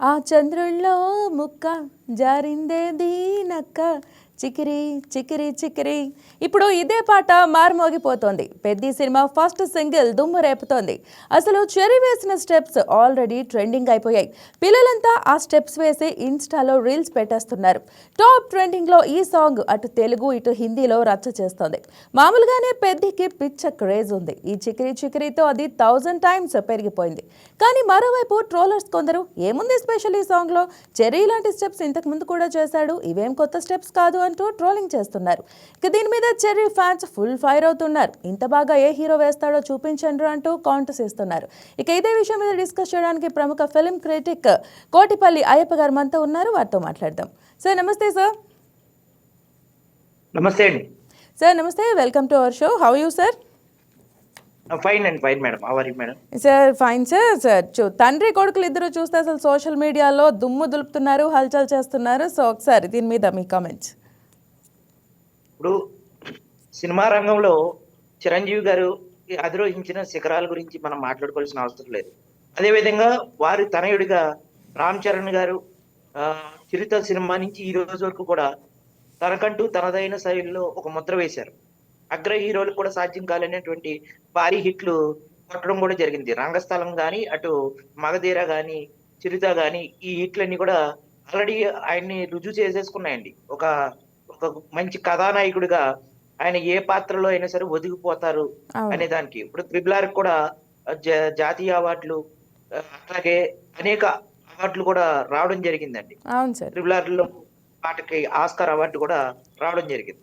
ఆ చంద్రుల్లో ముక్క జారిందే దీనక్క. చికిరి చికిరి చికిరి. ఇప్పుడు ఇదే పాట మారుమోగిపోతోంది. పెద్ద సినిమా ఫస్ట్ సింగిల్ దుమ్ము రేపుతోంది. అసలు చెరి వేసిన స్టెప్స్ ఆల్రెడీ ట్రెండింగ్ అయిపోయాయి. పిల్లలంతా ఆ స్టెప్స్ వేసి ఇన్స్టాలో రీల్స్ పెట్టేస్తున్నారు. టాప్ ట్రెండింగ్లో ఈ సాంగ్ అటు తెలుగు ఇటు హిందీలో రచ్చ చేస్తోంది. మామూలుగానే పెద్దికి పిచ్చ క్రేజ్ ఉంది. ఈ చికిరి చికిరితో అది థౌజండ్ టైమ్స్ పెరిగిపోయింది. కానీ మరోవైపు ట్రోలర్స్ కొందరు ఏముంది స్పెషల్ ఈ సాంగ్లో? చెర్రీ లాంటి స్టెప్స్ ఇంతకు ముందు కూడా చేశాడు. ఇవేం కొత్త స్టెప్స్ కాదు అంటూ ట్రోలింగ్ చేస్తున్నారు. ఇక దీని మీద చెర్రీ ఫ్యాన్స్ ఫుల్ ఫైర్ అవుతున్నారు. ఇంత బాగా ఏ హీరో వేస్తాడో చూపించండి అంటూ కౌంటర్స్ ఇస్తున్నారు ఇక ఇదే విషయం మీద డిస్కస్ చేయడానికి ప్రముఖ ఫిల్మ్ క్రిటిక్ కోటిపల్లి అయ్యప్ప గారు మనతో ఉన్నారు. వారితో మాట్లాడదాం. సార్ నమస్తే సార్. నమస్తే అండి. సార్ నమస్తే. Welcome to our show. How you sir? Fine అండి ఫైన్ మేడం. అవరి madam? Sir fine sir. Sir చూ తండ్రి కొడుకులు ఇద్దరు చూస్తే అసలు సోషల్ మీడియాలో దుమ్ము దులుపుతున్నారు హల్చల్ చేస్తున్నారు. సో ఒకసారి దీని మీద మీ కామెంట్స్. ఇప్పుడు సినిమా రంగంలో చిరంజీవి గారు అధిరోహించిన శిఖరాల గురించి మనం మాట్లాడుకోవాల్సిన అవసరం లేదు. అదేవిధంగా వారి తనయుడిగా రామ్ చరణ్ గారు చిరుత సినిమా నుంచి ఈ రోజు వరకు కూడా తనకంటూ తనదైన శైలిలో ఒక ముద్ర వేశారు. అగ్ర హీరోలు కూడా సాధ్యం కాలేనటువంటి భారీ హిట్లు కొట్టడం కూడా జరిగింది. రంగస్థలం కానీ అటు మగధీర కానీ చిరుత కానీ ఈ హిట్లన్నీ కూడా ఆల్రెడీ ఆయన్ని రుజువు చేసేసుకున్నాయండి. ఒక ఒక మంచి కథానాయకుడిగా ఆయన ఏ పాత్రలో అయినా సరే ఒదిగిపోతారు అనే దానికి. ఇప్పుడు త్రిబుల్ కూడా జా- జాతీయ అవార్డులు ఆ, అట్లాగే అనేక అవార్డులు కూడా రావడం జరిగిందండి. త్రిబుల్లో పాటకి ఆస్కార్ అవార్డు కూడా రావడం జరిగింది.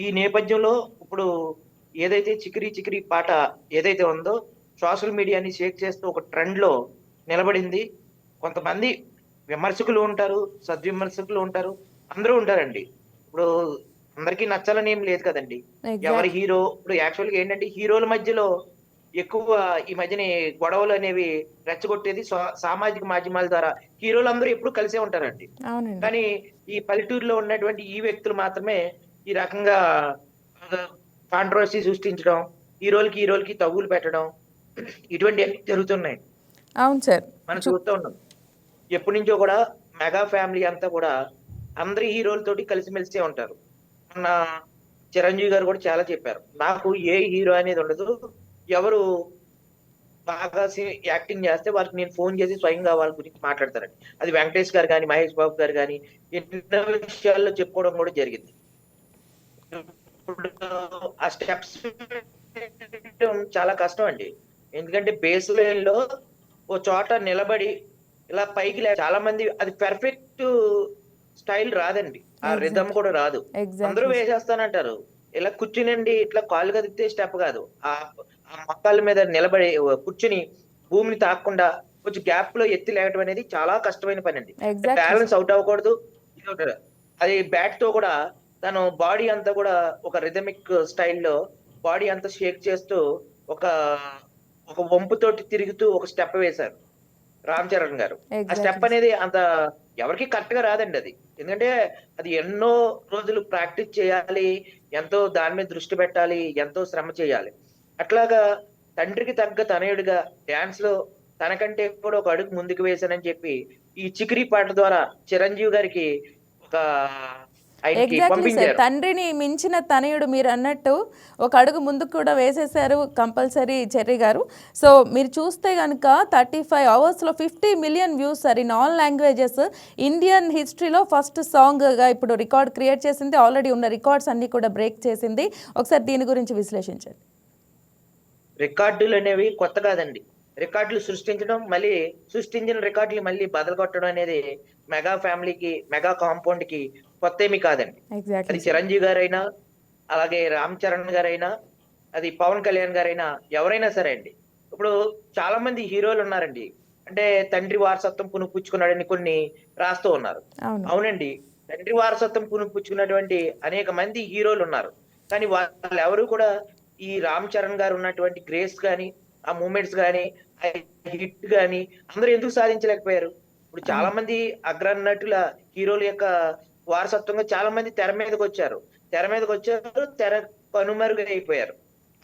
ఈ నేపథ్యంలో ఇప్పుడు ఏదైతే చికిరి చికిరి పాట ఏదైతే ఉందో సోషల్ మీడియాని షేక్ చేస్తూ ఒక ట్రెండ్లో నిలబడింది. కొంతమంది విమర్శకులు ఉంటారు సద్విమర్శకులు ఉంటారు అందరూ ఉంటారండి. ఇప్పుడు అందరికీ నచ్చాలని ఏం లేదు కదండి. ఎవరి హీరో ఇప్పుడు యాక్చువల్గా ఏంటంటే హీరోల మధ్యలో ఎక్కువ ఈ మధ్యన గొడవలు అనేవి రెచ్చగొట్టేది సామాజిక మాధ్యమాల ద్వారా హీరోలు అందరూ ఎప్పుడు కలిసే ఉంటారండి. కానీ ఈ పల్లెటూరులో ఉన్నటువంటి ఈ వ్యక్తులు మాత్రమే ఈ రకంగా కాంట్రవర్సీ సృష్టించడం హీరోలకి హీరోలకి తగులు పెట్టడం ఇటువంటి జరుగుతున్నాయి అవును సార్. మనం చూస్తూ ఉన్నాం ఎప్పటి నుంచో కూడా మెగా ఫ్యామిలీ అంతా కూడా అందరి హీరోలతోటి కలిసిమెలిసే ఉంటారు. మన చిరంజీవి గారు కూడా చాలా చెప్పారు. నాకు ఏ హీరో అనేది ఉండదు. ఎవరు బాగా యాక్టింగ్ చేస్తే వాళ్ళకి నేను ఫోన్ చేసి స్వయంగా వాళ్ళ గురించి మాట్లాడతారండి. అది వెంకటేష్ గారు కానీ మహేష్ బాబు గారు కానీ ఎన్నో విషయాల్లో చెప్పుకోవడం కూడా జరిగింది. ఇప్పుడు ఆ స్టెప్స్ చాలా కష్టం అండి. ఎందుకంటే బేస్ లైన్లో ఓ చోట నిలబడి ఇలా పైకి చాలా మంది అది పెర్ఫెక్ట్ స్టైల్ రాదండి. ఆ. రిధమ్ కూడా రాదు. అందరూ వేసేస్తానంటారు. ఇలా కూర్చునండి ఇట్లా కాళ్ళు కదిపితే స్టెప్ కాదు. ఆ ఆ మొక్కల మీద నిలబడి కూర్చుని భూమిని తాకకుండా కొంచెం గ్యాప్లో ఎత్తి లేవడం అనేది చాలా కష్టమైన పని అండి. బ్యాలెన్స్ అవుట్ అవ్వకూడదు. అది బ్యాట్తో కూడా తను బాడీ అంతా కూడా ఒక రిథమిక్ స్టైల్లో బాడీ అంతా షేక్ చేస్తూ ఒక ఒక వంపుతోటి తిరుగుతూ ఒక స్టెప్ వేశారు. రామ్ చరణ్ గారు. ఆ స్టెప్ అనేది అంత ఎవరికి కరెక్ట్గా రాదండి అది. ఎందుకంటే అది ఎన్నో రోజులు ప్రాక్టీస్ చేయాలి ఎంతో దాని మీద దృష్టి పెట్టాలి ఎంతో శ్రమ చేయాలి. అట్లాగా తండ్రికి తగ్గ తనయుడిగా డాన్స్లో తనకంటే కూడా ఒక అడుగు ముందుకు వేశానని చెప్పి ఈ చికిరి పాట ద్వారా చిరంజీవి గారికి ఒక ఎగ్జాక్ట్లీ సార్ తండ్రిని మించిన తనయుడు మీరు అన్నట్టు ఒక అడుగు ముందుకు కూడా వేసేశారు కంపల్సరీ చెర్రీ గారు. సో మీరు చూస్తే కనుక థర్టీ ఫైవ్ అవర్స్లో fifty million views sir in all languages. Indian హిస్టరీలో ఫస్ట్ సాంగ్గా ఇప్పుడు రికార్డ్ క్రియేట్ చేసింది. ఆల్రెడీ ఉన్న రికార్డ్స్ అన్ని కూడా బ్రేక్ చేసింది. ఒకసారి దీని గురించి విశ్లేషించండి. రికార్డులు అనేవి కొత్త కాదండి. రికార్డులు సృష్టించడం మళ్ళీ సృష్టించిన రికార్డులు మళ్ళీ బదలు కొట్టడం అనేది మెగా ఫ్యామిలీకి మెగా కాంపౌండ్కి కొత్త ఏమీ కాదండి. అది చిరంజీవి గారైనా అలాగే రామ్ చరణ్ గారైనా అది పవన్ కళ్యాణ్ గారైనా ఎవరైనా సరే అండి. ఇప్పుడు చాలా మంది హీరోలు ఉన్నారండి. అంటే తండ్రి వారసత్వం పునుపుచ్చుకున్నాడని కొన్ని రాస్తూ ఉన్నారు. అవును. అవునండి. తండ్రి వారసత్వం పునుపుచ్చుకున్నటువంటి అనేక మంది హీరోలు ఉన్నారు. కానీ వాళ్ళు ఎవరు కూడా ఈ రామ్ చరణ్ గారు ఉన్నటువంటి గ్రేస్ కానీ ఆ మూమెంట్స్ కానీ ఆ హిట్ కానీ అందరూ ఎందుకు సాధించలేకపోయారు? ఇప్పుడు చాలా మంది అగ్ర నటుల హీరోల యొక్క వారసత్వంగా చాలా మంది తెర మీదకి వచ్చారు. తెర మీదకి వచ్చారు తెర కనుమరుగు అయిపోయారు.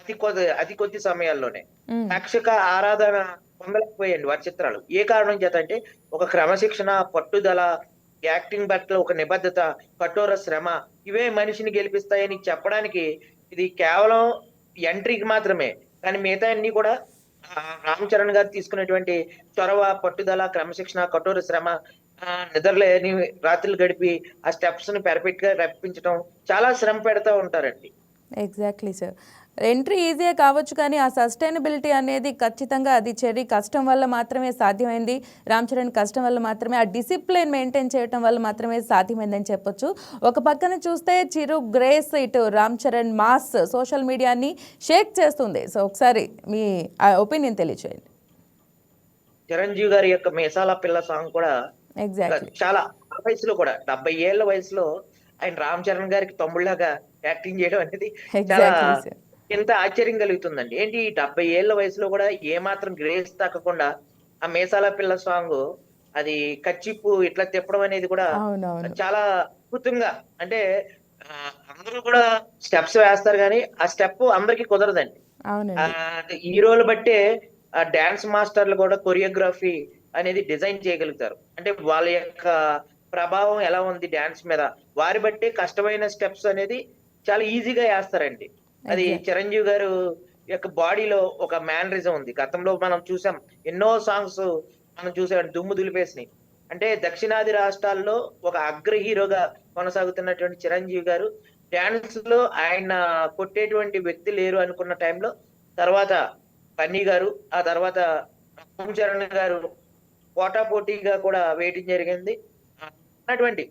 అతి కొద్ది అతి కొద్ది సమయాల్లోనే. ప్రేక్షక ఆరాధన పొందలేకపోయాయండి వారి చిత్రాలు. ఏ కారణం చేత అంటే ఒక క్రమశిక్షణ పట్టుదల యాక్టింగ్ పట్ల ఒక నిబద్ధత కఠోర శ్రమ ఇవే మనిషిని గెలిపిస్తాయని చెప్పడానికి ఇది కేవలం ఎంట్రీకి మాత్రమే. కానీ మిగతా అన్ని కూడా రామ్ చరణ్ గారు తీసుకున్నటువంటి చొరవ పట్టుదల క్రమశిక్షణ కఠోర శ్రమ నిద్రలేని రాత్రులు గడిపి ఆ స్టెప్స్ని పెర్ఫెక్ట్గా రప్పించడం చాలా శ్రమ పెడతా ఉంటారండి. ఎగ్జాక్ట్లీ సార్ ఎంట్రీ ఈజీయే కావచ్చు కానీ ఆ సస్టైనబిలిటీ అనేది ఖచ్చితంగా అది చెర్రీ కష్టం వల్ల మాత్రమే సాధ్యమైంది. రామ్ చరణ్ కష్టం వల్ల మాత్రమే ఆ డిసిప్లిన్ మెయింటైన్ చేయడం వల్ల మాత్రమే సాధ్యమైందని చెప్పొచ్చు. ఒక పక్కన చూస్తే చిరు గ్రేస్ ఇటు రామ్ చరణ్ మాస్ సోషల్ మీడియాని షేక్ చేస్తుంది. సో ఒకసారి మీ ఒపీనియన్ తెలియచేయండి. చిరంజీవి గారి యొక్క మేసాల పిల్ల సాంగ్ కూడా చాలా ఆ వయసులో కూడా డెబ్బై ఏళ్ళ వయసులో ఆయన రామ్ చరణ్ గారికి తమ్ముళ్ళగా యాక్టింగ్ చేయడం అనేది చాలా ఎంత ఆశ్చర్యం కలుగుతుందండి. ఏంటి ఈ డెబ్బై ఏళ్ళ వయసులో కూడా ఏ మాత్రం గ్రేస్ తగ్గకుండా ఆ మేసాల పిల్ల సాంగ్ అది కచ్చిప్పు ఇట్లా తిప్పడం అనేది కూడా చాలా అద్భుతంగా అంటే అందరూ కూడా స్టెప్స్ వేస్తారు కానీ ఆ స్టెప్ అందరికి కుదరదండి. హీరోలు బట్టే ఆ డాన్స్ మాస్టర్లు కూడా కొరియోగ్రఫీ అనేది డిజైన్ చేయగలుగుతారు. అంటే వాళ్ళ యొక్క ప్రభావం ఎలా ఉంది డాన్స్ మీద? వారి బట్టే కష్టమైన స్టెప్స్ అనేది చాలా ఈజీగా వేస్తారండి. అది. చిరంజీవి గారు యొక్క బాడీలో ఒక మేనరిజం ఉంది. గతంలో మనం చూసాం ఎన్నో సాంగ్స్ మనం చూసాం దుమ్ము దులిపేసినాయి. అంటే దక్షిణాది రాష్ట్రాల్లో ఒక అగ్ర హీరోగా కొనసాగుతున్నటువంటి చిరంజీవి గారు డాన్స్లో ఆయన కొట్టేటువంటి వ్యక్తి లేరు అనుకున్న టైంలో తర్వాత బన్నీ గారు ఆ తర్వాత చరణ్ గారు పోటా పోటీగా కూడా వేయటం జరిగింది. ఉన్నటువంటి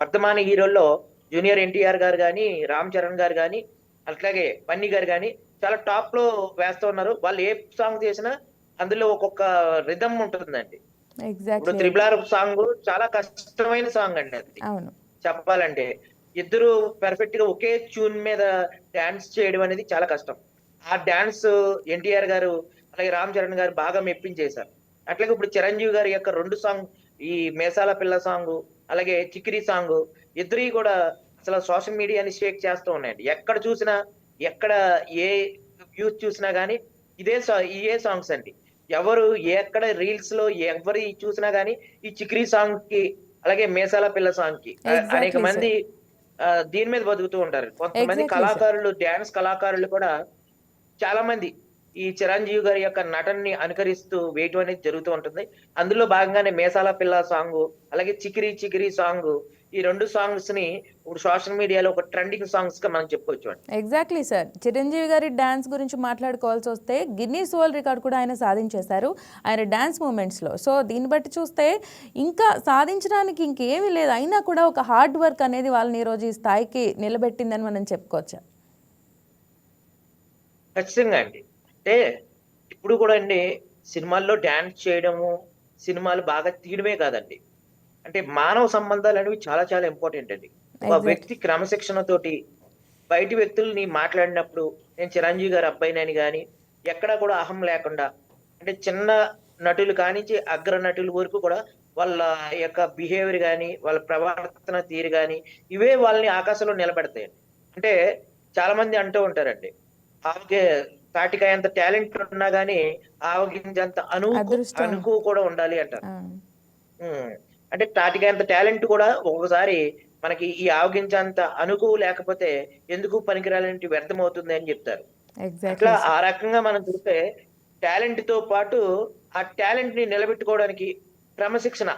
వర్ధమాన హీరోల్లో జూనియర్ ఎన్టీఆర్ గారు కానీ రామ్ చరణ్ గారు కానీ అట్లాగే బన్నీ గారు కానీ చాలా టాప్లో వేస్తూ ఉన్నారు. వాళ్ళు ఏ సాంగ్ చేసినా అందులో ఒక్కొక్క రిధం ఉంటుందండి. ఇప్పుడు ఎగ్జాక్ట్లీ త్రిబులార్ సాంగ్ చాలా కష్టమైన సాంగ్ అండి అది. చెప్పాలంటే ఇద్దరు పర్ఫెక్ట్గా ఒకే ట్యూన్ మీద డాన్స్ చేయడం అనేది చాలా కష్టం. ఆ డాన్స్ ఎన్టీఆర్ గారు అలాగే రామ్ చరణ్ గారు బాగా మెప్పించేశారు. అట్లాగే ఇప్పుడు చిరంజీవి గారి యొక్క రెండు సాంగ్ ఈ మేసాల పిల్ల సాంగ్ అలాగే చిక్కిరి సాంగ్ ఇద్దరి కూడా అసలు సోషల్ మీడియాని షేక్ చేస్తూ ఉన్నాయండి ఎక్కడ చూసినా ఎక్కడ ఏ యూత్ చూసినా గానీ ఇదే సా- ఇవే సాంగ్స్ అండి ఎవరు ఎక్కడ రీల్స్లో ఎవరి చూసినా గానీ ఈ చిక్రీ సాంగ్కి అలాగే మేసాల పిల్ల సాంగ్కి అనేక. మంది దీని మీద బతుకుతూ ఉంటారు కొంతమంది. కళాకారులు డాన్స్ కళాకారులు కూడా చాలా మంది ఈ చిరంజీవి గారి యొక్క నటనని అనుకరిస్తూ వేయటం అనేది జరుగుతూ ఉంటుంది. అందులో భాగంగానే మేసాల పిల్ల సాంగ్ అలాగే చికిరి చికిరి సాంగ్ ఈ రెండు సాంగ్స్ని ఇప్పుడు సోషల్ మీడియాలో ఒక ట్రెండింగ్ సాంగ్స్గా మనం చెప్పుకోవచ్చు అండి ఎగ్జాక్ట్లీ సార్ చిరంజీవి గారి డ్యాన్స్ గురించి మాట్లాడుకోవాల్సి వస్తే గిన్నీస్ వరల్డ్ రికార్డ్ కూడా ఆయన సాధించేశారు ఆయన డ్యాన్స్ మూమెంట్స్లో సో దీన్ని బట్టి చూస్తే ఇంకా సాధించడానికి ఇంకేమీ లేదు. అయినా కూడా ఒక హార్డ్ వర్క్ అనేది వాళ్ళని ఈరోజు ఈ స్థాయికి నిలబెట్టిందని మనం చెప్పుకోవచ్చు. ఖచ్చితంగా అండి. అంటే ఇప్పుడు కూడా అండి సినిమాల్లో డాన్స్ చేయడము సినిమాలు బాగా తీయడమే కాదండి. అంటే మానవ సంబంధాలు అనేవి చాలా చాలా ఇంపార్టెంట్ అండి. ఒక. వ్యక్తి క్రమశిక్షణతోటి బయటి వ్యక్తుల్ని మాట్లాడినప్పుడు నేను చిరంజీవి గారి అబ్బాయినని కానీ ఎక్కడా కూడా అహం లేకుండా అంటే చిన్న నటులు కానించి అగ్ర నటుల వరకు కూడా వాళ్ళ యొక్క బిహేవియర్ కానీ వాళ్ళ ప్రవర్తన తీరు కానీ ఇవే వాళ్ళని ఆకాశంలో నిలబెడతాయి అంటే చాలా మంది అంటూ ఉంటారండి ఆమెకి తాటికాయ అంత టాలెంట్ ఉన్నా గానీ ఆవగింజంత అను అదృష్టం. అనుకు కూడా ఉండాలి అంటారు. అంటే తాటికాయ అంత టాలెంట్ కూడా ఒక్కొక్కసారి మనకి ఈ ఆవగించంత అనుకు లేకపోతే ఎందుకు పనికిరాలంటే వ్యర్థం అవుతుంది అని చెప్తారు. అట్లా ఆ రకంగా మనం చూస్తే టాలెంట్తో పాటు ఆ టాలెంట్ని నిలబెట్టుకోవడానికి క్రమశిక్షణ.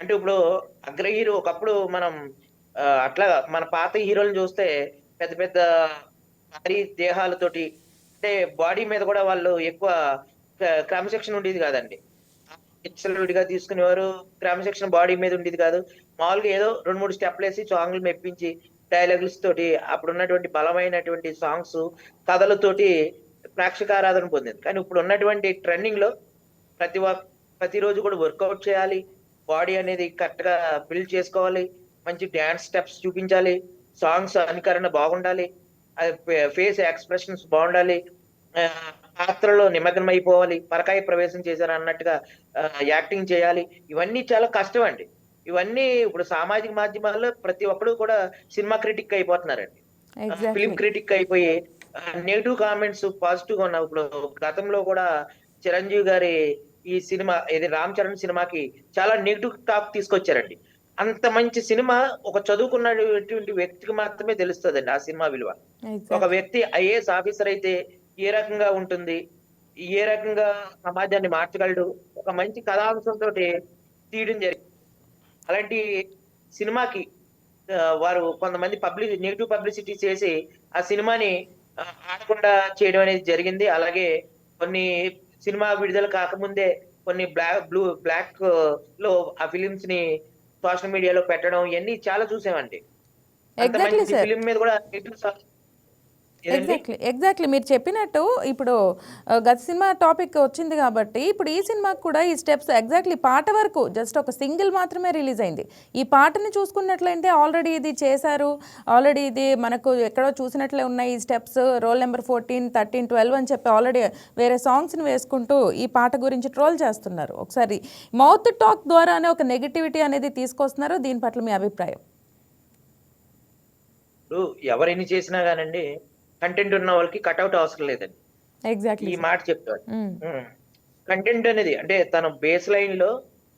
అంటే ఇప్పుడు అగ్ర హీరో ఒకప్పుడు మనం అట్లా మన పాత హీరోలను చూస్తే పెద్ద పెద్ద భారీ దేహాలతోటి అంటే బాడీ మీద కూడా వాళ్ళు ఎక్కువ క- క్రమశిక్షణ ఉండేది కాదండి. విడిగా తీసుకునేవారు క్రమశిక్షణ బాడీ మీద ఉండేది కాదు. మామూలుగా ఏదో రెండు మూడు స్టెప్లు వేసి సాంగ్లు మెప్పించి డైలాగ్స్ తోటి అప్పుడు ఉన్నటువంటి బలమైనటువంటి సాంగ్స్ కథలతోటి ప్రేక్షకారాధన పొందింది. కానీ ఇప్పుడు ఉన్నటువంటి ట్రెండింగ్లో ప్రతి ప్రతిరోజు కూడా వర్కౌట్ చేయాలి. బాడీ అనేది కరెక్ట్గా బిల్డ్ చేసుకోవాలి. మంచి డ్యాన్స్ స్టెప్స్ చూపించాలి. సాంగ్స్ అనుకరణ బాగుండాలి. ఫేస్ ఎక్స్ప్రెషన్స్ బాగుండాలి. పాత్రలో నిమగ్నం అయిపోవాలి పరకాయ ప్రవేశం చేశారు అన్నట్టుగా యాక్టింగ్ చేయాలి. ఇవన్నీ చాలా కష్టం అండి. ఇవన్నీ ఇప్పుడు సామాజిక మాధ్యమాల్లో ప్రతి ఒక్కరు కూడా సినిమా క్రిటిక్ అయిపోతున్నారండి. ఫిలిం క్రిటిక్ అయిపోయి నెగిటివ్ కామెంట్స్ పాజిటివ్గా ఉన్నాయి ఇప్పుడు గతంలో కూడా చిరంజీవి గారి ఈ సినిమా ఇది రామ్ చరణ్ సినిమాకి చాలా నెగిటివ్ టాక్ తీసుకొచ్చారండి. అంత మంచి సినిమా ఒక చదువుకున్నటువంటి వ్యక్తికి మాత్రమే తెలుస్తుందండి ఆ సినిమా విలువ. ఒక వ్యక్తి ఐఏఎస్ ఆఫీసర్ అయితే ఏ రకంగా ఉంటుంది? ఏ రకంగా సమాజాన్ని మార్చగలడు? ఒక మంచి కథాంశంతో తీయడం జరిగింది. అలాంటి సినిమాకి వారు కొంతమంది పబ్లిక్ నెగిటివ్ పబ్లిసిటీ చేసి ఆ సినిమాని ఆడకుండా చేయడం అనేది జరిగింది. అలాగే కొన్ని సినిమా విడుదల కాకముందే కొన్ని బ్లాక్ బ్లూ బ్లాక్లో ఆ ఫిలిమ్స్ని సోషల్ మీడియాలో పెట్టడం ఇవన్నీ చాలా చూసామండి ఫిలిం మీద కూడా? ఎగ్జాక్ట్లీ ఎగ్జాక్ట్లీ మీరు చెప్పినట్టు ఇప్పుడు గత సినిమా టాపిక్ వచ్చింది కాబట్టి ఇప్పుడు ఈ సినిమాకి కూడా ఈ స్టెప్స్ ఎగ్జాక్ట్లీ పాట వరకు జస్ట్ ఒక సింగిల్ మాత్రమే రిలీజ్ అయింది. ఈ పాటని చూసుకున్నట్లయితే ఆల్రెడీ ఇది చేశారు. ఆల్రెడీ ఇది మనకు ఎక్కడో చూసినట్లే ఉన్నాయి ఈ steps. Roll number fourteen thirteen twelve అని చెప్పి ఆల్రెడీ వేరే సాంగ్స్ని వేసుకుంటూ ఈ పాట గురించి ట్రోల్ చేస్తున్నారు. ఒకసారి మౌత్ టాక్ ద్వారానే ఒక నెగిటివిటీ అనేది తీసుకొస్తున్నారు. దీని పట్ల మీ అభిప్రాయం? ఎవరైనా చేసినా కానండి కంటెంట్ ఉన్న వాళ్ళకి కట్అవుట్ అవసరం లేదండి. ఎగ్జాక్ట్లీ ఈ మాట చెప్తాడు కంటెంట్ అనేది అంటే తన బేస్ లైన్లో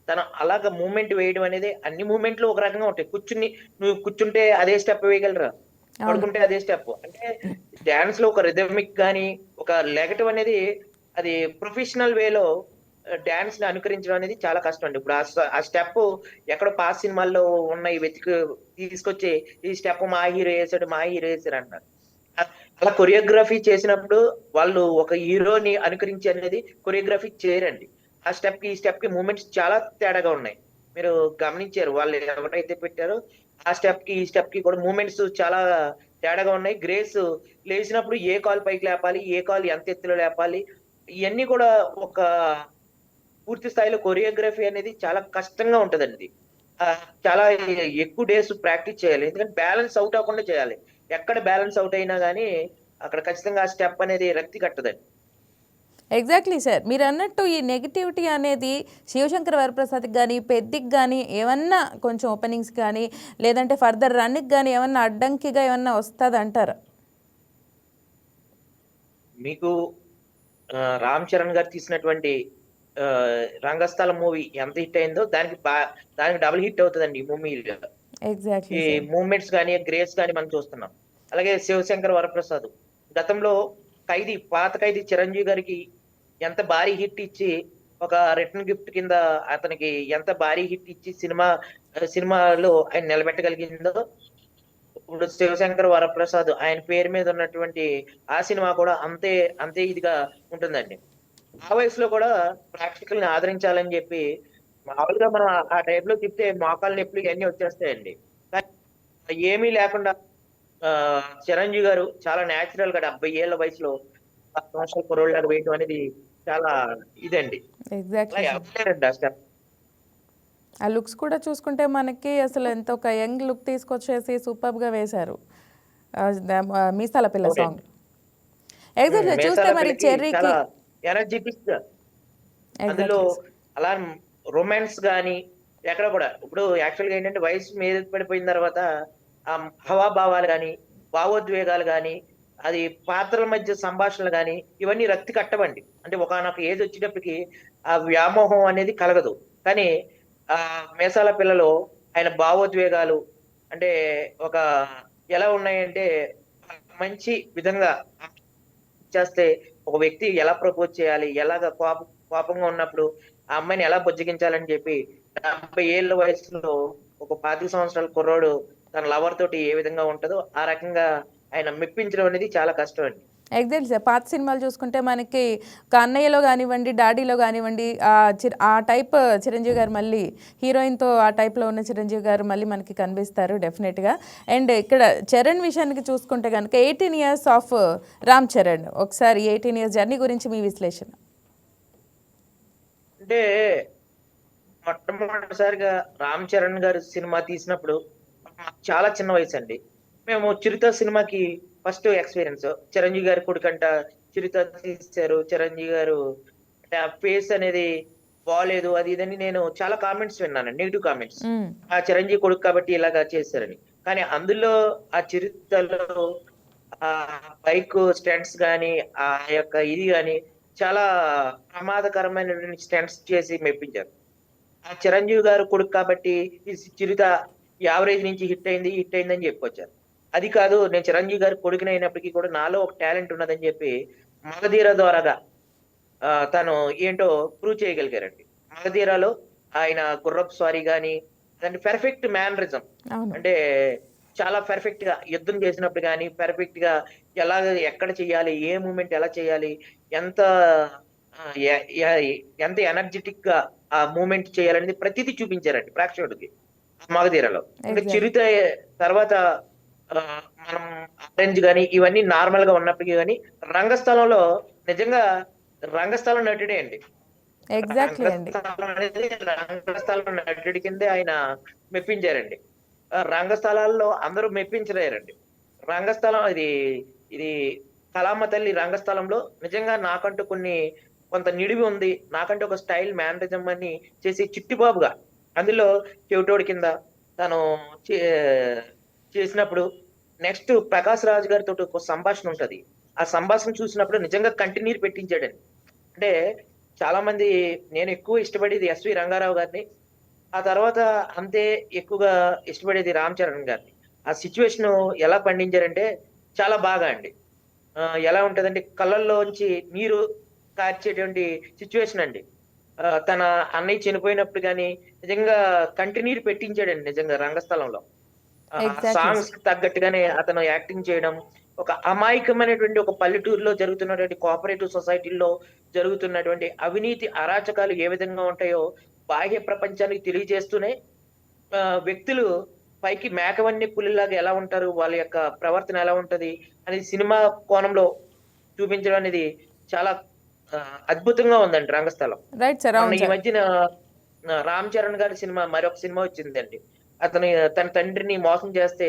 తన అలాగ మూమెంట్ వేయడం అనేది అన్ని మూమెంట్లు ఒక రకంగా ఉంటాయి. కూర్చుని నువ్వు కూర్చుంటే అదే స్టెప్ వేయగలరా? పడుకుంటే అదే స్టెప్ అంటే డాన్స్లో ఒక రిథమిక్ గానీ ఒక లెగటం అనేది అది ప్రొఫెషనల్ వేలో డాన్స్ని అనుకరించడం అనేది చాలా కష్టం అండి. ఇప్పుడు ఆ స్టెప్ ఎక్కడ పాస్ సినిమాల్లో ఉన్న ఈ వెతికి తీసుకొచ్చి ఈ స్టెప్ మా హీరో వేసాడు మా హీరో వేసాడు అంటారు అలా కొరియోగ్రఫీ చేసినప్పుడు వాళ్ళు ఒక హీరోని అనుకరించి అనేది కొరియోగ్రఫీ చేయరండి. ఆ స్టెప్కి ఈ స్టెప్కి మూమెంట్స్ చాలా తేడాగా ఉన్నాయి. మీరు గమనించారు వాళ్ళు ఎవరైతే పెట్టారో ఆ స్టెప్కి ఈ స్టెప్కి కూడా మూమెంట్స్ చాలా తేడాగా ఉన్నాయి. గ్రేస్ లేచినప్పుడు ఏ కాల్ పైకి లేపాలి ఏ కాల్ ఎంత ఎత్తులో లేపాలి ఇవన్నీ కూడా ఒక పూర్తి స్థాయిలో కొరియోగ్రఫీ అనేది చాలా కష్టంగా ఉంటదండి. చాలా ఎక్కువ డేస్ ప్రాక్టీస్ చేయాలి. ఎందుకంటే బ్యాలెన్స్ అవుట్ అవ్వకుండా చేయాలి. ఎక్కడ బ్యాలెన్స్ అవుట్ అయినా కానీ అక్కడ ఖచ్చితంగా ఆ స్టెప్ అనేది రక్తి కట్టదండి. Exactly sir. మీరు అన్నట్టు ఈ నెగిటివిటీ అనేది శివశంకర్ వరప్రసాద్కి కానీ పెద్దికి కానీ ఏమన్నా కొంచెం ఓపెనింగ్స్ కానీ లేదంటే ఫర్దర్ రన్కి కానీ ఏమన్నా అడ్డంకిగా ఏమన్నా వస్తుంది అంటారా మీకు రామ్ చరణ్ గారు తీసినటువంటి రంగస్థలం మూవీ ఎంత హిట్ అయిందో దానికి బా దానికి డబుల్ హిట్ అవుతుందండి ఈ మూవీ. ఎగ్జాక్ట్లీ ఈ మూవ్మెంట్స్ కానీ గ్రేస్ కానీ మనం చూస్తున్నాం. అలాగే శివశంకర్ వరప్రసాద్. గతంలో ఖైదీ పాత ఖైదీ చిరంజీవి గారికి ఎంత భారీ హిట్ ఇచ్చి ఒక రిటర్న్ గిఫ్ట్ కింద అతనికి ఎంత భారీ హిట్ ఇచ్చి సినిమా సినిమాలో ఆయన నిలబెట్టగలిగిందో ఇప్పుడు శివశంకర్ వరప్రసాద్ ఆయన పేరు మీద ఉన్నటువంటి ఆ సినిమా కూడా అంతే అంతే ఇదిగా ఉంటుందండి. ఆ వయసులో కూడా ప్రేక్షకుల్ని ఆదరించాలని చెప్పి మామూలుగా మనం ఆ- టైప్లో తిప్పితే మోకాలు నొప్పులు ఇవన్నీ వచ్చేస్తాయండి. ఏమీ లేకుండా చిరంజీవి గారు చాలా నేచురల్గా డెబ్బై ఏళ్ళ వయసులో ఆ సంవత్సరాల కుర్రోళ్ళగా వేయడం అనేది చాలా ఇదండి. ఆ లుక్స్ కూడా చూసుకుంటే మనకి అసలు ఎంత ఒక యంగ్ లుక్ తీసుకొచ్చేసి సూపర్గా వేశారు. ఆ, ద- ఆ, మీసాల పిల్ల. సాంగ్ ఎగ్జాక్ట్లీ చూస్తే మరి చెర్రీకి చాలా ఎనర్జెటిక్ అందులో అలా రొమాన్స్ కానీ ఎక్కడ కూడా. ఇప్పుడు యాక్చువల్గా ఏంటంటే వయసు మీద పడిపోయిన తర్వాత ఆ హవాభావాలు కానీ భావోద్వేగాలు కానీ అది పాత్రల మధ్య సంభాషణలు కానీ ఇవన్నీ రక్తి కట్టవండి. అంటే ఒకనొక ఏజ్ వచ్చేటప్పటికి ఆ వ్యామోహం అనేది కలగదు. కానీ ఆ మేసాల పిల్లలో ఆయన భావోద్వేగాలు అంటే ఒక ఎలా ఉన్నాయంటే మంచి విధంగా చేస్తే ఒక వ్యక్తి ఎలా ప్రపోజ్ చేయాలి ఎలాగ కోప కోపంగా ఉన్నప్పుడు ఆ అమ్మాయిని ఎలా బుజ్జగించాలని చెప్పి డెబ్బై ఏళ్ళ వయసులో ఒక పాతిక సంవత్సరాల కుర్రోడు తన లవర్ తోటి ఏ విధంగా ఉంటుందో ఆ రకంగా ఆయన మెప్పించడం అనేది చాలా కష్టం అండి. ఎగ్జాక్ట్లీ సార్ పాత సినిమాలు చూసుకుంటే మనకి ఒక అన్నయ్యలో కానివ్వండి డాడీలో కానివ్వండి ఆ చి ఆ టైప్ చిరంజీవి గారు మళ్ళీ హీరోయిన్తో ఆ టైప్లో ఉన్న చిరంజీవి గారు మళ్ళీ మనకి కనిపిస్తారు డెఫినెట్గా అండ్ ఇక్కడ చరణ్ విషయానికి చూసుకుంటే కనుక eighteen years of Ram Charan. ఒకసారి ఎయిటీన్ ఇయర్స్ జర్నీ గురించి మీ విశ్లేషణ. అంటే మొట్టమొదటిసారిగా రామ్ చరణ్ గారు సినిమా తీసినప్పుడు చాలా చిన్న వయసు అండి మేము చిరుత సినిమాకి ఫస్ట్ ఎక్స్పీరియన్స్ చిరంజీవి గారి కొడుకంట చిరుత తీశారు. చిరంజీవి గారు అంటే ఆ ఫేస్ అనేది బాగాలేదు అది ఇదని నేను చాలా కామెంట్స్ విన్నాను నెగిటివ్ కామెంట్స్. ఆ చిరంజీవి కొడుకు కాబట్టి ఇలాగా చేశారని. కానీ అందులో ఆ చరిత్రలో ఆ బైక్ స్టంట్స్ గాని ఆ యొక్క ఇది గాని చాలా ప్రమాదకరమైనటువంటి స్టంట్స్ చేసి మెప్పించారు. ఆ చిరంజీవి గారు కొడుకు కాబట్టి ఈ చిరుత యావరేజ్ నుంచి హిట్ అయింది హిట్ అయిందని చెప్పొచ్చారు అది కాదు నేను చిరంజీవి గారి కొడుకుని అయినప్పటికీ కూడా నాలో ఒక టాలెంట్ ఉన్నదని చెప్పి మగధీర ద్వారాగా తను ఏంటో ప్రూవ్ చేయగలిగారండి. మగధీరలో ఆయన గుర్రపు స్వారీ గాని దాని పెర్ఫెక్ట్ మ్యానరిజం అంటే చాలా పర్ఫెక్ట్గా యుద్ధం చేసినప్పుడు కానీ పర్ఫెక్ట్గా ఎలా ఎక్కడ చేయాలి ఏ మూమెంట్ ఎలా చేయాలి ఎంత ఎంత ఎనర్జెటిక్గా ఆ మూమెంట్ చేయాలనేది ప్రతిదీ చూపించారండి ప్రేక్షకుడికి మగధీరలో అంటే. చిరుత తర్వాత మనం ఆరెంజ్ గాని ఇవన్నీ నార్మల్గా ఉన్నప్పటికీ కానీ రంగస్థలంలో నిజంగా రంగస్థలం నటుడే అండి. ఎగ్జాక్ట్లీ అండి. రంగస్థలం అనేది రంగస్థలం నటుడి కిందే ఆయన మెప్పించారండి. రంగస్థలాల్లో అందరూ మెప్పించలేరండి. రంగస్థలం ఇది ఇది కలామ తల్లి రంగస్థలంలో నిజంగా నాకంటూ కొన్ని కొంత నిడివి ఉంది. నాకంటూ ఒక స్టైల్ మేనరిజం అని చేసి చిట్టిబాబుగా అందులో చెవిటోడి కింద తను చే- చేసినప్పుడు నెక్స్ట్ ప్రకాష్ రాజ్ గారితో ఒక సంభాషణ ఉంటుంది. ఆ సంభాషణ చూసినప్పుడు నిజంగా కంటిన్యూ పెట్టించాడండి. అంటే చాలా మంది నేను ఎక్కువ ఇష్టపడేది ఎస్వి రంగారావు గారిని. ఆ తర్వాత అంతే ఎక్కువగా ఇష్టపడేది రామ్ చరణ్ గారిని. ఆ సిచ్యువేషన్ ఎలా పండించారంటే చాలా బాగా అండి. ఆ, ఎలా ఉంటదంటే కళ్ళల్లోంచి నీరు కార్చేటువంటి సిచ్యువేషన్ అండి. తన అన్నయ్య చనిపోయినప్పుడు కానీ నిజంగా కంటిన్యూ పెట్టించాడండి నిజంగా రంగస్థలంలో. సాంగ్స్ తగ్గట్టుగానే అతను యాక్టింగ్ చేయడం ఒక అమాయకమైనటువంటి ఒక పల్లెటూరులో జరుగుతున్నటువంటి కోఆపరేటివ్ సొసైటీల్లో జరుగుతున్నటువంటి అవినీతి అరాచకాలు ఏ విధంగా ఉంటాయో బాహ్య ప్రపంచానికి తెలియజేస్తూనే వ్యక్తులు పైకి మేకవన్నీ పులిలాగా ఎలా ఉంటారు వాళ్ళ యొక్క ప్రవర్తన ఎలా ఉంటది అనేది సినిమా కోణంలో చూపించడం అనేది చాలా అద్భుతంగా ఉందండి రంగస్థలం. ఈ మధ్యన రామ్ చరణ్ గారి సినిమా మరొక సినిమా వచ్చిందండి. అతను తన తండ్రిని మోసం చేస్తే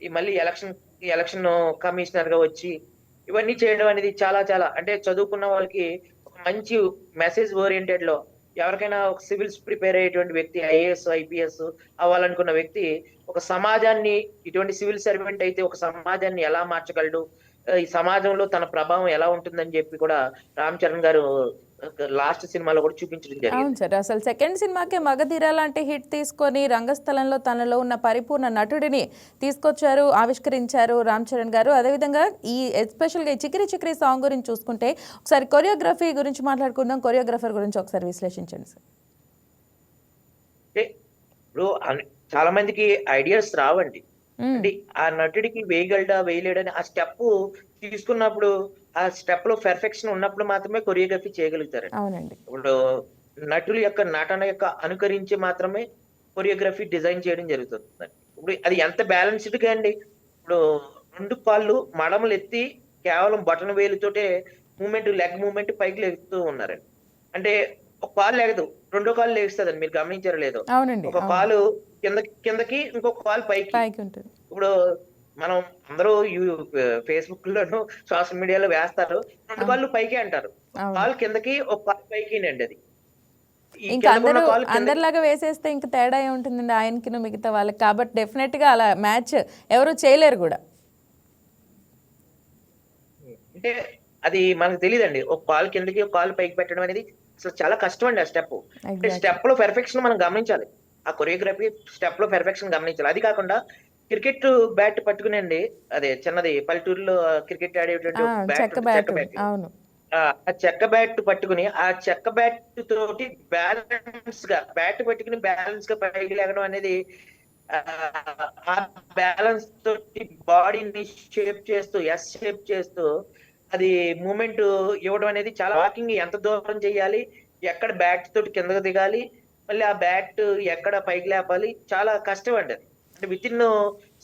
ఈ మళ్ళీ ఎలక్షన్ ఎలక్షన్ కమిషనర్గా వచ్చి ఇవన్నీ చేయడం అనేది చాలా చాలా అంటే చదువుకున్న వాళ్ళకి మంచి మెసేజ్ ఓరియంటెడ్లో ఎవరికైనా ఒక సివిల్స్ ప్రిపేర్ అయ్యేటువంటి వ్యక్తి ఐఏఎస్ ఐపీఎస్ అవ్వాలనుకున్న వ్యక్తి ఒక సమాజాన్ని ఇటువంటి సివిల్ సర్వెంట్ అయితే ఒక సమాజాన్ని ఎలా మార్చగలడు? ఈ సమాజంలో తన ప్రభావం ఎలా ఉంటుందని చెప్పి కూడా రామ్ చరణ్ గారు లాస్ట్ సినిమాలో కూడా చూపించడం జరిగింది. అవును సార్. అసలు సెకండ్ సినిమాకే మగధీర లాంటి హిట్ తీసుకొని రంగస్థలంలో తనలో ఉన్న పరిపూర్ణ నటుడిని తీసుకొచ్చారు ఆవిష్కరించారు రామ్ చరణ్ గారు. అదేవిధంగా ఈ ఎస్పెషల్గా ఈ చికిరి చికిరి సాంగ్ గురించి చూసుకుంటే ఒకసారి కొరియోగ్రఫీ గురించి మాట్లాడుకుందాం. కొరియోగ్రఫర్ గురించి ఒకసారి విశ్లేషించండి సార్. ఇప్పుడు చాలా మందికి ఐడియాస్ రావండి. అంటే ఆ నటుడికి వేయగలడా వేయలేడని ఆ స్టెప్ తీసుకున్నప్పుడు ఆ స్టెప్లో పెర్ఫెక్షన్ ఉన్నప్పుడు మాత్రమే కొరియోగ్రఫీ చేయగలుగుతారు. అవునండి. ఇప్పుడు నటుల యొక్క నటన యొక్క అనుకరించి మాత్రమే కొరియోగ్రఫీ డిజైన్ చేయడం జరుగుతుంది ఇప్పుడు అది ఎంత బ్యాలెన్స్డ్గా అండి? ఇప్పుడు రెండు కాళ్ళు మడమలు ఎత్తి కేవలం బటన్ వేలుతోటే మూమెంట్ లెగ్ మూమెంట్ పైకి లెగుతూ ఉన్నారండి. అంటే ఒక కాలు లేగదు రెండో కాలు లేగుస్తుందండి మీరు గమనించారో లేదో. ఒక. కాలు కింద కిందకి ఇంకొక కాలు పైకి. పైకి ఉంటుంది. ఇప్పుడు మనం అందరూ ఫేస్బుక్ లోను సోషల్ మీడియాలో వేస్తారు. రెండు. కాళ్ళు పైకి అంటారు. కాలు కిందకి ఒక కాలు పైకి అండి అది. ఇంకా అందరూ అందరిలాగా వేసేస్తే ఇంకా తేడా ఏముంటుందండి? ఆయనకి మిగతా వాళ్ళకి. కాబట్టి డెఫినెట్గా అలా మ్యాచ్ ఎవరు చేయలేరు కూడా. అంటే అది మనకు తెలియదండి ఒక కాలు కిందకి ఒక కాలు పైకి పెట్టడం అనేది అసలు చాలా కష్టం అండి ఆ స్టెప్. స్టెప్లో పెర్ఫెక్షన్ మనం గమనించాలి. ఆ కొరియోగ్రఫీ స్టెప్లో పెర్ఫెక్షన్ గమనించాలి. అది కాకుండా క్రికెట్ బ్యాట్ పట్టుకునండి. అదే చిన్నది పల్లెటూరులో క్రికెట్ ఆడేటువంటి చెక్క బ్యాట్. అవును. ఆ చెక్క బ్యాట్ పట్టుకుని ఆ చెక్క బ్యాట్ తోటి బ్యాలెన్స్గా బ్యాట్ పట్టుకుని బ్యాలెన్స్గా పైకి లేగడం అనేది ఆ, ఆ బ్యాలెన్స్ తోటి బాడీని షేప్ చేస్తూ ఎస్ షేప్ చేస్తూ అది మూమెంట్ ఇవ్వడం అనేది చాలా వాకింగ్ ఎంత దూరం చేయాలి ఎక్కడ బ్యాట్ తోటి కిందకు దిగాలి మళ్ళీ ఆ బ్యాట్ ఎక్కడ పైకి లేపాలి చాలా కష్టం అండి అది. అంటే విత్ ఇన్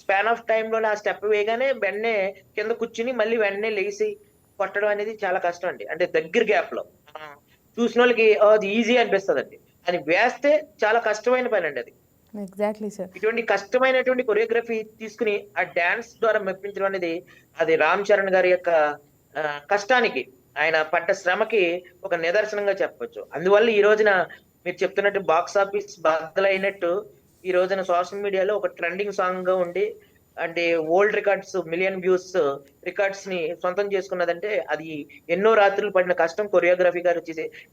స్పాన్ ఆఫ్ టైమ్లోనే ఆ స్టెప్ వేయగానే వెంటనే కింద కూర్చుని మళ్ళీ వెంటనే లేచి కొట్టడం అనేది చాలా కష్టం అండి. అంటే దగ్గర గ్యాప్లో. చూసిన వాళ్ళకి "ఓ, అది ఈజీ అనిపిస్తుంది అండి అది వేస్తే చాలా కష్టమైన పని అండి అది. ఎగ్జాక్ట్లీ సార్ ఇటువంటి కష్టమైనటువంటి కొరియోగ్రఫీ తీసుకుని ఆ డాన్స్ ద్వారా మెప్పించడం అనేది అది రామ్ చరణ్ గారి యొక్క కష్టానికి ఆయన పడ్డ శ్రమకి ఒక నిదర్శనంగా చెప్పొచ్చు. అందువల్ల ఈ రోజున మీరు చెప్తున్నట్టు బాక్స్ ఆఫీస్ బద్దలైనట్టు ఈ రోజున సోషల్ మీడియాలో ఒక ట్రెండింగ్ సాంగ్గా ఉండి అంటే ఓల్డ్ రికార్డ్స్ మిలియన్ వ్యూస్ రికార్డ్స్ని సొంతం చేసుకున్నదంటే అది ఎన్నో రాత్రులు పడిన కష్టం కొరియోగ్రఫీ గారు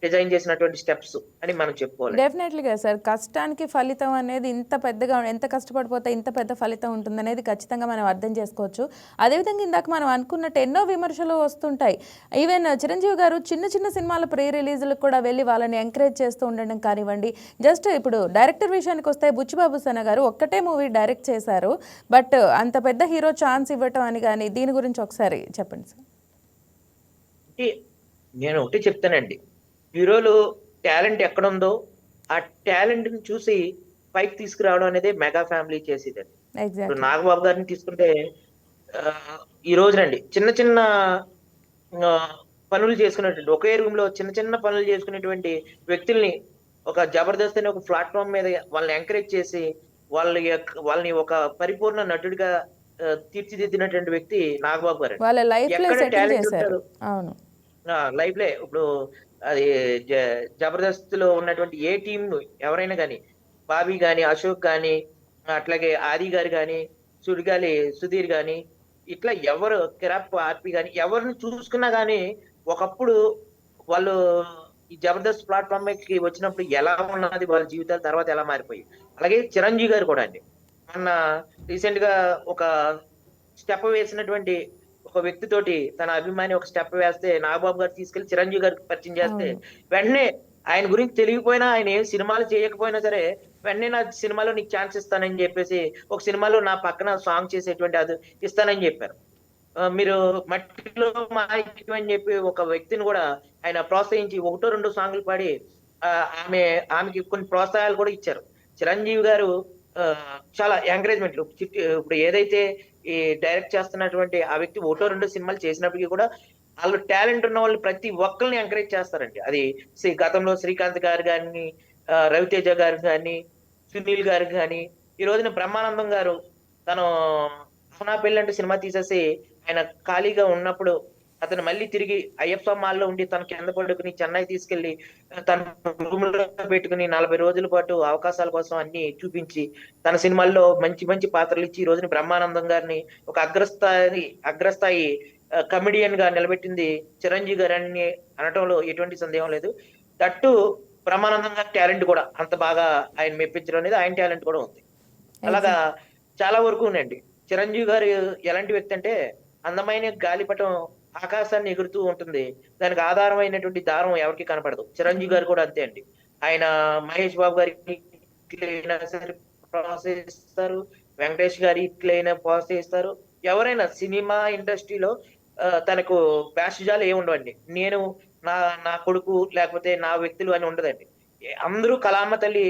డిజైన్ చేసినటువంటి స్టెప్స్ అని మనం చెప్పుకోవాలి. డెఫినెట్లీగా సార్. కష్టానికి ఫలితం అనేది ఇంత పెద్దగా ఎంత కష్టపడిపోతే ఇంత పెద్ద ఫలితం ఉంటుంది అనేది ఖచ్చితంగా మనం అర్థం చేసుకోవచ్చు. అదేవిధంగా ఇందాక మనం అనుకున్నట్టు ఎన్నో విమర్శలు వస్తుంటాయి. ఈవెన్ చిరంజీవి గారు చిన్న చిన్న సినిమాల ప్రీ రిలీజులకు కూడా వెళ్ళి వాళ్ళని ఎంకరేజ్ చేస్తూ ఉండడం కానివ్వండి. జస్ట్ ఇప్పుడు డైరెక్టర్ విషయానికి వస్తే బుచ్చిబాబు సన గారు ఒక్కటే మూవీ డైరెక్ట్ చేశారు. బట్ అంత పెద్ద హీరో ఛాన్స్ ఇవ్వటం అని కానీ దీని గురించి ఒకసారి చెప్పండి సార్. నేను ఒకటి చెప్తానండి. హీరోలు టాలెంట్ ఎక్కడుందో ఆ టాలెంట్ని చూసి పైకి తీసుకురావడం అనేది మెగా ఫ్యామిలీ చేసేదండి. ఇప్పుడు ఎగ్జాక్ట్ నాగబాబు గారిని తీసుకుంటే ఈ రోజునండి చిన్న చిన్న పనులు చేసుకునేటువంటి ఒకే రూమ్లో చిన్న చిన్న పనులు చేసుకునేటువంటి వ్యక్తుల్ని ఒక జబర్దస్త్ అనే ఒక ప్లాట్ఫామ్ మీద వాళ్ళని ఎంకరేజ్ చేసి వాళ్ళ యొక్క వాళ్ళని ఒక పరిపూర్ణ నటుడిగా తీర్చిదిద్దినటువంటి వ్యక్తి నాగబాబు గారు. ఎక్కడ ఉంటుందో, అవును. లైఫ్ లే. ఇప్పుడు అది జబర్దస్త్లో ఉన్నటువంటి ఏ టీం ఎవరైనా కానీ బాబీ గాని అశోక్ గాని అట్లాగే ఆది గారు గాని సుడిగాలి సుధీర్ గాని ఇట్లా ఎవరు కిరాప్ ఆర్పి గాని ఎవరిని చూసుకున్నా గానీ ఒకప్పుడు వాళ్ళు ఈ జబర్దస్త్ ప్లాట్ఫామ్కి వచ్చినప్పుడు ఎలా ఉన్నది వాళ్ళ జీవితాల తర్వాత ఎలా మారిపోయి. అలాగే చిరంజీవి గారు కూడా అండి. మొన్న రీసెంట్గా ఒక స్టెప్ వేసినటువంటి ఒక వ్యక్తి తోటి తన అభిమాని ఒక స్టెప్ వేస్తే నాగబాబు గారు తీసుకెళ్ళి చిరంజీవి గారికి పరిచయం చేస్తే. వెంటనే ఆయన గురించి తెలియకపోయినా ఆయన ఏం సినిమాలు చేయకపోయినా సరే వెంటనే నా సినిమాలో నీకు ఛాన్స్ ఇస్తానని చెప్పేసి ఒక సినిమాలో నా పక్కన సాంగ్ చేసేటువంటి అది ఇస్తానని చెప్పారు. మీరు మట్టిలో మాయిక్యం అని చెప్పి ఒక వ్యక్తిని కూడా ఆయన ప్రోత్సహించి ఒకటో రెండు సాంగ్లు పాడి ఆమె ఆమెకి కొన్ని ప్రోత్సాహాలు కూడా ఇచ్చారు. చిరంజీవి గారు ఆ, చాలా ఎంకరేజ్మెంట్లు. ఇప్పుడు ఏదైతే ఈ డైరెక్ట్ చేస్తున్నటువంటి ఆ వ్యక్తి ఒకటో రెండు సినిమాలు చేసినప్పటికీ కూడా వాళ్ళు టాలెంట్ ఉన్న వాళ్ళు ప్రతి ఒక్కరిని ఎంకరేజ్ చేస్తారండి. అది శ్రీ గతంలో శ్రీకాంత్ గారు కానీ రవితేజ గారు కానీ సునీల్ గారు కానీ ఈ రోజున బ్రహ్మానందం గారు తను అహనా పెళ్ళి అంటే సినిమా తీసేసి ఆయన ఖాళీగా ఉన్నప్పుడు అతను మళ్ళీ తిరిగి అయ్యప్ప మాల్లో ఉండి తన కింద పడుకుని చెన్నై తీసుకెళ్ళి తన రూమ్లో పెట్టుకుని నలభై రోజుల పాటు అవకాశాల కోసం అన్ని చూపించి తన సినిమాల్లో మంచి మంచి పాత్రలు ఇచ్చి ఈ రోజున బ్రహ్మానందం గారిని ఒక అగ్రస్థాయి అగ్రస్థాయి కమెడియన్గా నిలబెట్టింది చిరంజీవి గారు అని అనటంలో ఎటువంటి సందేహం లేదు. దట్టు బ్రహ్మానందం గారి టాలెంట్ కూడా అంత బాగా ఆయన మెప్పించడం అనేది ఆయన టాలెంట్ కూడా ఉంది. అలాగా చాలా వరకు ఉందండి. చిరంజీవి గారు ఎలాంటి వ్యక్తి అంటే అందమైన గాలిపటం ఆకాశాన్ని ఎగురుతూ ఉంటుంది. దానికి ఆధారమైనటువంటి దారం ఎవరికి కనపడదు. చిరంజీవి గారు కూడా అంతే అండి. ఆయన మహేష్ బాబు గారికి ఇట్లైనా సరే ప్రోత్సహిస్తారు వెంకటేష్ గారి ఇట్లైనా ప్రోత్సహిస్తారు ఎవరైనా సినిమా ఇండస్ట్రీలో తనకు బ్యాషజాలు ఏమి ఉండవండి. నేను నా నా కొడుకు లేకపోతే నా వ్యక్తులు అని ఉండదండి. అందరూ కళామ తల్లి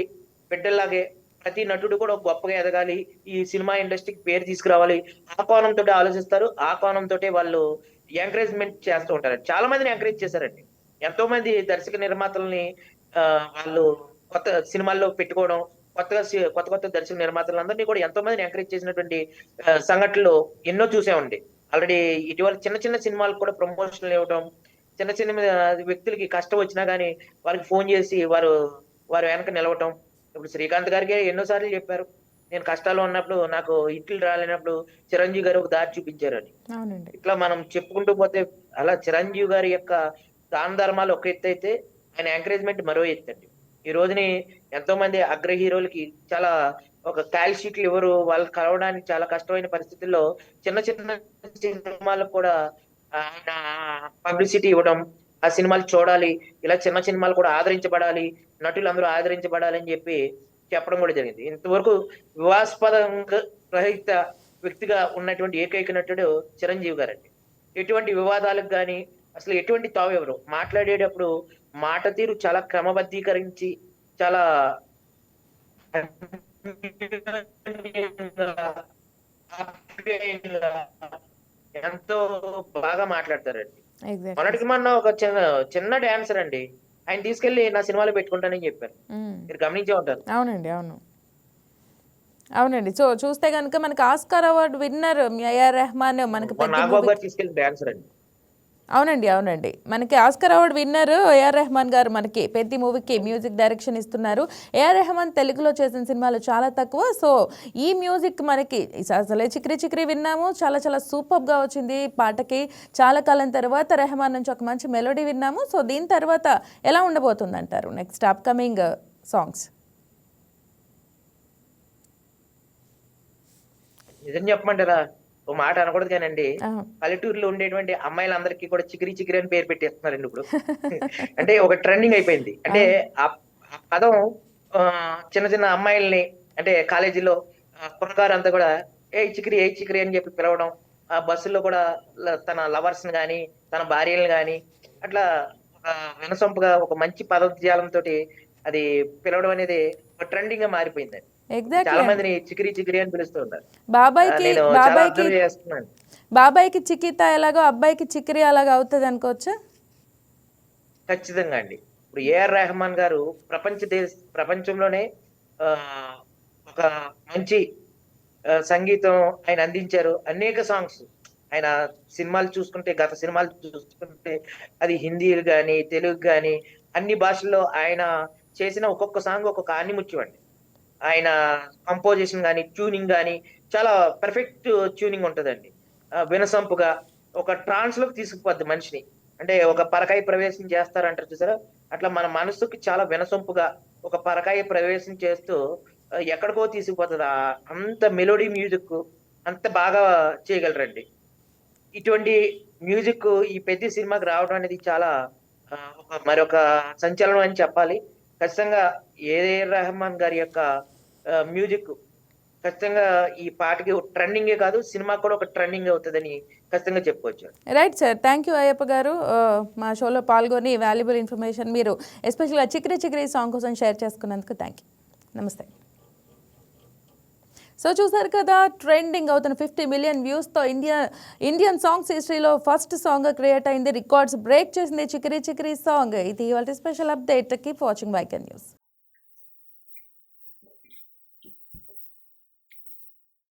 బిడ్డల్లాగే ప్రతి నటుడు కూడా ఒక గొప్పగా ఎదగాలి. ఈ సినిమా ఇండస్ట్రీకి పేరు తీసుకురావాలి. ఆ కోణంతో ఆలోచిస్తారు. ఆ కోణంతో వాళ్ళు ఎంకరేజ్మెంట్ చేస్తూ ఉంటారు. చాలా మందిని ఎంకరేజ్ చేశారండి. ఎంతో మంది దర్శక నిర్మాతల్ని వాళ్ళు కొత్త సినిమాల్లో పెట్టుకోవడం కొత్తగా కొత్త కొత్త దర్శక నిర్మాతలందరినీ కూడా ఎంతో మందిని ఎంకరేజ్ చేసినటువంటి సంఘటనలు ఎన్నో చూసామండి. ఆల్రెడీ ఇటీవల చిన్న చిన్న సినిమాలకు కూడా ప్రమోషన్లు ఇవ్వడం చిన్న చిన్న వ్యక్తులకి కష్టం వచ్చినా కానీ వారికి ఫోన్ చేసి వారు వారు వెనక నిలవటం ఇప్పుడు శ్రీకాంత్ గారికి ఎన్నోసార్లు చెప్పారు. నేను కష్టాల్లో ఉన్నప్పుడు నాకు ఇట్లు రాలేనప్పుడు చిరంజీవి గారు ఒక దారి చూపించారని. అవునండి. ఇట్లా మనం చెప్పుకుంటూ పోతే అలా చిరంజీవి గారి యొక్క దాన ధర్మాలు ఒక ఎత్తు అయితే ఆయన ఎంకరేజ్మెంట్ మరో ఎత్తు అండి. ఈ రోజుని ఎంతో మంది అగ్ర హీరోలకి చాలా ఒక కాల్ షీట్లు ఎవరు వాళ్ళు కలవడానికి చాలా కష్టమైన పరిస్థితుల్లో చిన్న చిన్న సినిమాలకు కూడా ఆయన పబ్లిసిటీ ఇవ్వడం ఆ సినిమాలు చూడాలి ఇలా చిన్న సినిమాలు కూడా ఆదరించబడాలి నటులందరూ ఆదరించబడాలి అని చెప్పి చెప్పడం కూడా జరిగింది. ఇంతవరకు వివాదాస్పదంగా రహిత వ్యక్తిగా ఉన్నటువంటి ఏకైక నటుడు చిరంజీవి గారండి. ఎటువంటి వివాదాలకు కానీ అసలు ఎటువంటి తావు ఎవరు? మాట్లాడేటప్పుడు మాట తీరు చాలా క్రమబద్ధీకరించి చాలా ఎంతో బాగా మాట్లాడతారండి. మొన్నటికి మొన్న ఒక చిన్న చిన్న డాన్సర్ అండి. ఆయన తీసుకెళ్ళి నా సినిమాలో పెట్టుకుంటానని చెప్పారు. మీరు గమనించే ఉంటారు. అవునండి అవును. అవునండి. సో చూస్తే కనుక మనకి Oscar award winner AR Rahman మనకి తీసుకెళ్ళి డాన్సర్ అండి. అవునండి అవునండి. మనకి Oscar award winner AR Rahman గారు మనకి. పెద్ద మూవీకి మ్యూజిక్ డైరెక్షన్ ఇస్తున్నారు. ఏఆర్ రెహమాన్ తెలుగులో చేసిన సినిమాలు చాలా తక్కువ. సో ఈ మ్యూజిక్ మనకి అసలే చిక్రి చిక్రి విన్నాము. చాలా చాలా సూపర్గా వచ్చింది పాటకి. చాలా కాలం తర్వాత రెహమాన్ నుంచి ఒక మంచి మెలోడీ విన్నాము. సో దీని తర్వాత ఎలా ఉండబోతుంది అంటారు నెక్స్ట్ అప్కమింగ్ సాంగ్స్? నిజం చెప్పమంటారా? ఓ మాట అనకూడదు కానండి. పల్లెటూరులో ఉండేటువంటి అమ్మాయిలందరికీ కూడా చికిరి చికిరి అని పేరు పెట్టేస్తున్నారండి ఇప్పుడు. అంటే ఒక ట్రెండింగ్ అయిపోయింది. అంటే ఆ. పదం చిన్న చిన్న అమ్మాయిల్ని అంటే కాలేజీలో కురగారు అంతా కూడా ఏ చికిరి ఏ చికిరి అని చెప్పి పిలవడం ఆ బస్సుల్లో కూడా తన లవర్స్ని గాని తన భార్యలను గాని అట్లా ఒక వినసొంపుగా ఒక మంచి పదజాలంతో అది పిలవడం అనేది ఒక ట్రెండింగ్గా మారిపోయింది చాలా మందిని చికిరి చికిరి అని పిలుస్తూ బాబాయ్కి బాబాయ్కి బాబాయ్కి చికిత ఎలాగో అబ్బాయికి చిక్కిరి అలాగ అవుతుంది అనుకోవచ్చా? ఖచ్చితంగా అండి. ఇప్పుడు ఏఆర్ రెహమాన్ గారు ప్రపంచ దేశ ప్రపంచంలోనే ఆ, ఒక మంచి సంగీతం ఆయన అందించారు. అనేక సాంగ్స్ ఆయన సినిమాలు చూసుకుంటే గత సినిమాలు చూసుకుంటే అది హిందీ కానీ తెలుగు కానీ అన్ని భాషల్లో ఆయన చేసిన ఒక్కొక్క సాంగ్ ఒక్కొక్క ఆనిముత్యం అండి. ఆయన కంపోజిషన్ కానీ ట్యూనింగ్ కానీ చాలా పర్ఫెక్ట్ ట్యూనింగ్ ఉంటుందండి. వినసంపుగా వినసొంపుగా ఒక ట్రాన్స్లోకి తీసుకుపోద్ది మనిషిని. అంటే ఒక పరకాయ ప్రవేశం చేస్తారంటారు చూసారా? అట్లా మన మనసుకి చాలా వినసొంపుగా ఒక పరకాయ ప్రవేశం చేస్తూ ఎక్కడికో తీసుకుపోతుంది అంత మెలోడీ మ్యూజిక్ అంత బాగా చేయగలరండి. ఇటువంటి మ్యూజిక్ ఈ పెద్ద సినిమాకి రావడం అనేది చాలా ఒక మరొక సంచలనం అని చెప్పాలి. ఖచ్చితంగా ఏ. రెహమాన్ గారి యొక్క మ్యూజిక్ ఖచ్చితంగా ఈ పాటకి ట్రెండింగే కాదు సినిమా కూడా ఒక ట్రెండింగ్ అవుతుందని ఖచ్చితంగా చెప్పుకోవచ్చు. Right sir thank you Ayyappa గారు. మా షోలో పాల్గొని వాల్యుబుల్ ఇన్ఫర్మేషన్ మీరు ఎస్పెషల్గా చిక్రీ చిక్రీ సాంగ్ కోసం షేర్ చేసుకున్నందుకు థ్యాంక్ యూ నమస్తే సో చూసారు కదా ట్రెండింగ్ అవుతున్న ఫిఫ్టీ మిలియన్ వ్యూస్తో ఇండియా ఇండియన్ సాంగ్స్ హిస్టరీలో ఫస్ట్ సాంగ్ క్రియేట్ అయింది. రికార్డ్స్ బ్రేక్ చేసింది చిక్రీ చిక్రీ సాంగ్ ఇది ఇవాళ స్పెషల్ అప్డేట్ కీప్ వాచింగ్ వైకెన్ న్యూస్